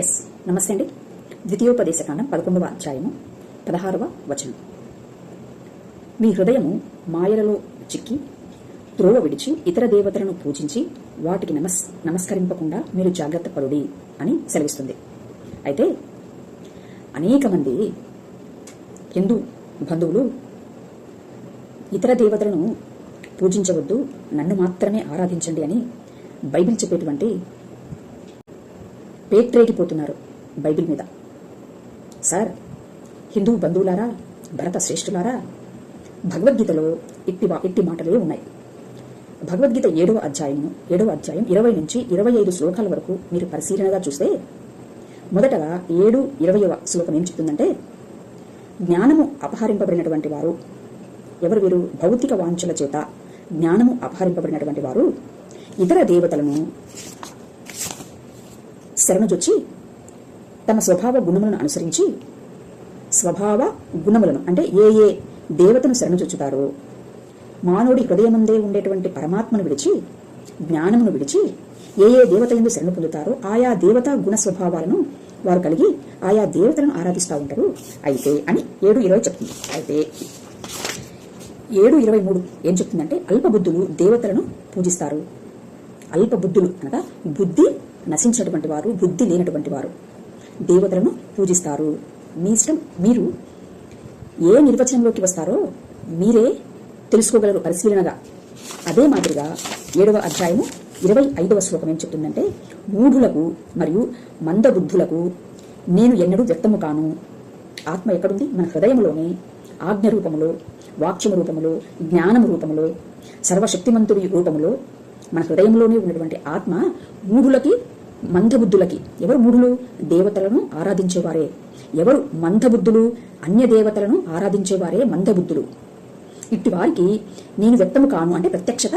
Yes నమస్తే అండి. ద్వితీయోపదేశకాండం పదకొండవ అధ్యాయము పదహారవ వచనం. మీ హృదయము మాయలలో చిక్కి త్రోవ విడిచి ఇతర దేవతలను పూజించి వాటికి నమస్ నమస్కరింపకుండా మీరు జాగ్రత్త పడుడి అని సెలవిస్తుంది. అయితే అనేక మంది హిందూ బంధువులు ఇతర దేవతలను పూజించవద్దు నన్ను మాత్రమే ఆరాధించండి అని బైబిల్ చెప్పేటువంటి పేట్రేగిపోతున్నారు బైబిల్ మీద. సార్ హిందూ బంధువులారా భరత శ్రేష్ఠులారా భగవద్గీతలో ఇట్టి ఇట్టి మాటలే ఉన్నాయి. భగవద్గీత ఏడవ అధ్యాయము ఏడవ అధ్యాయం ఇరవై నుంచి ఇరవై ఐదు శ్లోకాల వరకు మీరు పరిశీలనగా చూస్తే మొదటగా ఏడు ఇరవయవ శ్లోకం ఏం చెప్తుందంటే జ్ఞానము అపహరింపబడినటువంటి వారు ఎవరు వీరు? భౌతిక వాంఛల చేత జ్ఞానము అపహరింపబడినటువంటి వారు ఇతర దేవతలను శరణుజొచ్చి తమ స్వభావ గుణములను అనుసరించి స్వభావ గుణములను అంటే ఏ ఏ దేవతను శరణుజొచ్చుతారో మానవుడి హృదయముందే ఉండేటువంటి పరమాత్మను విడిచి జ్ఞానమును విడిచి ఏ ఏ దేవత ఎందు శరణు పొందుతారో ఆయా దేవతా గుణ స్వభావాలను వారు కలిగి ఆయా దేవతలను ఆరాధిస్తూ ఉంటారు. అయితే అని ఏడు ఇరవై చెప్తుంది. అయితే ఏడు ఇరవై మూడు ఏం చెప్తుందంటే అల్పబుద్ధులు దేవతలను పూజిస్తారు. అల్పబుద్ధులు అనగా బుద్ధి నశించినటువంటి వారు బుద్ధి లేనటువంటి వారు. దేవతలను పూజిస్తారు. మీ ఇష్టం మీరు ఏ నిర్వచనంలోకి వస్తారో మీరే తెలుసుకోగలరు పరిశీలనగా. అదే మాదిరిగా ఏడవ అధ్యాయము ఇరవై ఐదవ శ్లోకం ఏం చెప్తుందంటే మూఢులకు మరియు మందబుద్ధులకు నేను ఎన్నడూ వ్యక్తము కాను. ఆత్మ ఎక్కడుంది? మన హృదయంలోనే ఆజ్ఞ రూపములో వాక్యము రూపములో జ్ఞానము రూపములో సర్వశక్తిమంతుడి రూపములో. మన హృదయంలోనే ఉన్నటువంటి ఆత్మ మూఢులకి మందబుద్ధులకి. ఎవరు మూఢులు? దేవతలను ఆరాధించేవారే. ఎవరు మందబుద్ధులు? అన్య దేవతలను ఆరాధించేవారే మందబుద్ధులు. ఇట్టి వారికి నేను వ్యక్తము కాను అంటే ప్రత్యక్షత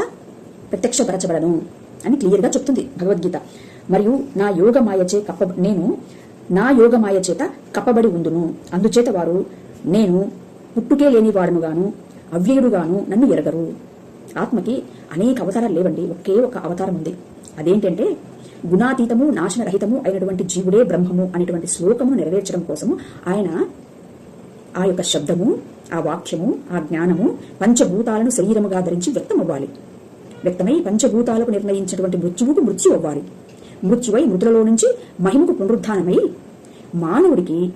ప్రత్యక్షపరచబడను అని క్లియర్గా చెప్తుంది భగవద్గీత. మరియు నా యోగ మాయచే కప్ప నేను నా యోగ మాయ చేత కప్పబడి ఉందును అందుచేత వారు నేను పుట్టుకే లేని వాడునుగాను అవ్యయుడుగాను నన్ను ఎరగరు. ఆత్మకి అనేక అవతారాలు లేవండి. ఒకే ఒక అవతారం ఉంది. అదేంటంటే గుణాతీతము నాశనరహితము అయినటువంటి జీవుడే బ్రహ్మము అనేటువంటి శ్లోకము నెరవేర్చడం కోసము ఆయన ఆ యొక్క శబ్దము ఆ వాక్యము ఆ జ్ఞానము పంచభూతాలను శరీరముగా ధరించి వ్యక్తమవ్వాలి. వ్యక్తమై పంచభూతాలకు నిర్ణయించినటువంటి మృత్యువుకు మృత్యు అవ్వాలి మృత్యువై మృతులలో నుంచి మహిమకు పునరుద్ధానమై మానవుడికి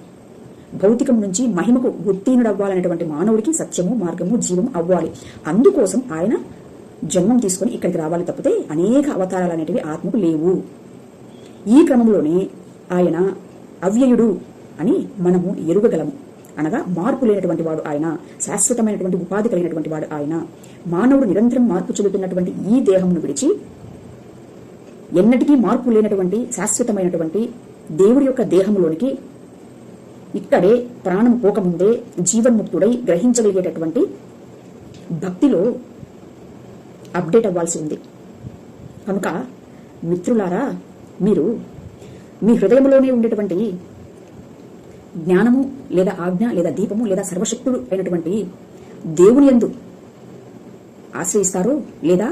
భౌతికం నుంచి మహిమకు ఉత్తీర్ణుడవ్వాలనేటువంటి మానవుడికి సత్యము మార్గము జీవము అవ్వాలి. అందుకోసం ఆయన జన్మం తీసుకొని ఇక్కడికి రావాలి తప్పితే అనేక అవతారాలు అనేటివి ఆత్మకు లేవు. ఈ క్రమంలోనే ఆయన అవ్యయుడు అని మనము ఎరుగగలము. అనగా మార్పు లేనటువంటి వాడు ఆయన శాశ్వతమైనటువంటి ఉపాధి కలిగినటువంటి వాడు ఆయన. మానవుడు నిరంతరం మార్పు చెందుతున్నటువంటి ఈ దేహమును విడిచి ఎన్నటికీ మార్పు లేనటువంటి శాశ్వతమైనటువంటి దేవుడి యొక్క దేహంలోనికి ఇక్కడే ప్రాణం పోకముందే జీవన్ముక్తుడై గ్రహించగలిగేటటువంటి భక్తిలో అప్డేట్ అవ్వాల్సి ఉంది కనుక మిత్రులారా మీరు మీ హృదయంలోనే ఉండేటువంటి జ్ఞానము లేదా ఆజ్ఞ లేదా దీపము లేదా సర్వశక్తుడు అయినటువంటి దేవుని ఎందు ఆశ్రయిస్తారో లేదా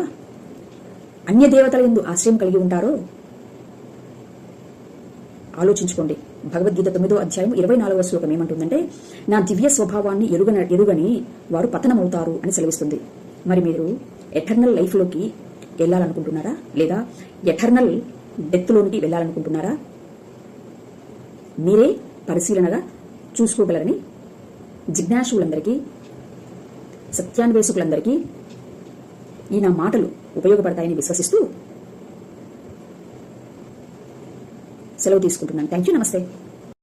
అన్య దేవతల ఎందు ఆశ్రయం కలిగి ఉంటారో ఆలోచించుకోండి. భగవద్గీత తొమ్మిదో అధ్యాయం ఇరవై నాలుగవ శ్లోకం ఏమంటుందంటే నా దివ్య స్వభావాన్ని ఎరుగన ఎరుగని వారు పతనమవుతారు అని సెలవిస్తుంది. మరి మీరు ఎటర్నల్ లైఫ్లోకి వెళ్ళాలనుకుంటున్నారా? లేదా ఎటర్నల్ డెత్లోనికి వెళ్ళాలనుకుంటున్నారా? మీరే పరిశీలనగా చూసుకోగలరని జిజ్ఞాసులందరికీ సత్యాన్వేషకులందరికీ ఈ నా మాటలు ఉపయోగపడతాయని విశ్వసిస్తూ సెలవు తీసుకుంటున్నాను. థ్యాంక్ యూ నమస్తే.